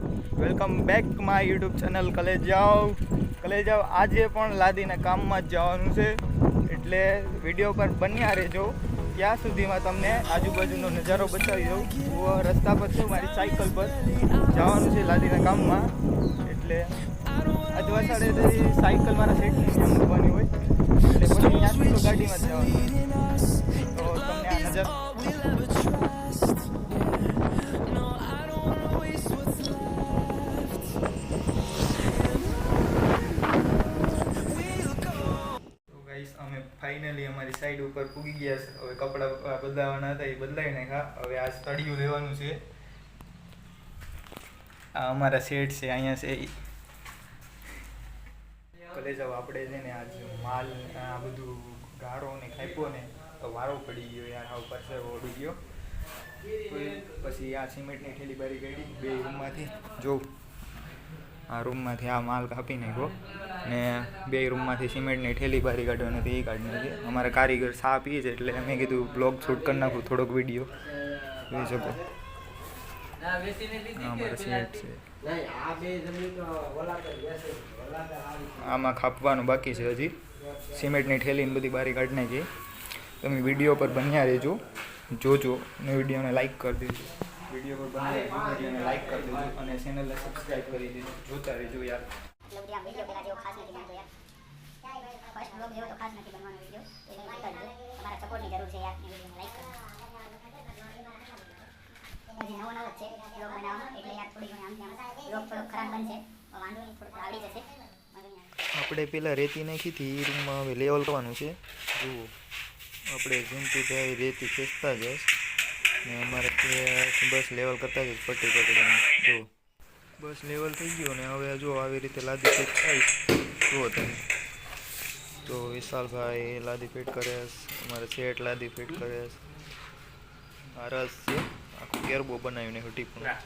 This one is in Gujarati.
Welcome back my YouTube channel college જાઓ કલેજ જાઓ આજે પણ લાદીના કામમાં જ જવાનું છે. એટલે વીડિયો પર બન્યા રહેજો. ત્યાં સુધીમાં તમને આજુબાજુનો નજારો બતાવી દઉં. હું રસ્તા પર છું, મારી સાયકલ પર. જવાનું છે લાદીના કામમાં. એટલે આજ વસાડે સાયકલ મારા સેટની મૂકવાની હોય. એટલે પછી ત્યાંથી તો ગાડીમાં જવાનું. તો તમને આ નજારો ફાઇનલી અમારી સાઈડ ઉપર પૂગી ગયા છે. હવે કપડાં બદલાવાના હતા, એ બદલાઈ નાખ્યા હવે આ તળિયું લેવાનું છે. આ અમારા સેટ છે, અહીંયા છે. જાવ આપણે છે ને આજ માલ આ બધું ગાળો ને ખાઈપો ને, તો વારો પડી ગયો યાર ઉપર છે ઓડી ગયો. પછી આ સિમેન્ટની ઠેલી બારી કાઢી, બે રૂમમાંથી જોઉં આ રૂમમાંથી આ માલ કાપી નાખ્યો. ને બે રૂમમાંથી સિમેન્ટની ઠેલી બારી કાઢવાની હતી એ કાઢી નાખી. અમારા કારીગર સાપ પીએ છે એટલે મેં કીધું બ્લોગ શૂટ કરી નાખું થોડોક વીડિયો જોઈ શકો આ છે આમાં ખાપવાનું બાકી છે હજી. સિમેન્ટની ઠેલીને બધી બારી કાઢી નાખી. તમે વીડિયો પર બન્યા રહેજો જોજો અને વિડીયોને લાઈક કરી દેજો. વીડિયો પર બન્યા રહેજો વિડીયોને લાઈક કરી દેજો અને ચેનલને સબસ્ક્રાઈબ કરી દેજો. જોતા રહેજો યાર. એટલે બધી આ વીડિયો પેલા જેવો ખાસ નથી બનતો યાર. ફર્સ્ટ બ્લોગ જેવો તો ખાસ નથી બનવાનો વીડિયો એટલે લાઈક કરજો તમારા સપોર્ટની જરૂર છે યાર વિડીયોને લાઈક કરો. હજી નવો નવો છે બ્લોગ બનાવવાનો, એટલે યાર થોડી ઘણી આમ બ્લોગ થોડો ખરાબ બનશે વાંધો નહીં થોડું આવડી જશે. આપણે પેલા રેતી નાખી હતી એ રૂમમાં હવે લેવલ કરવાનું છે. જુઓ, આપણે જેમથી થાય રેતી ખેંચતા જઈશ ને અમારે બસ લેવલ કરતા જઈશ પટ્ટી પકડીને. જુઓ. બસ લેવલ થઈ ગયું ને હવે જો આવી રીતે લાદી પેટ થાય, જુઓ તમે. તો વિશાલભાઈ લાદી પેટ કરે અમારે શેઠ લાદી પેટ કરે આ રસ છે, આખું ગેરબો બનાવીને હટી પણ.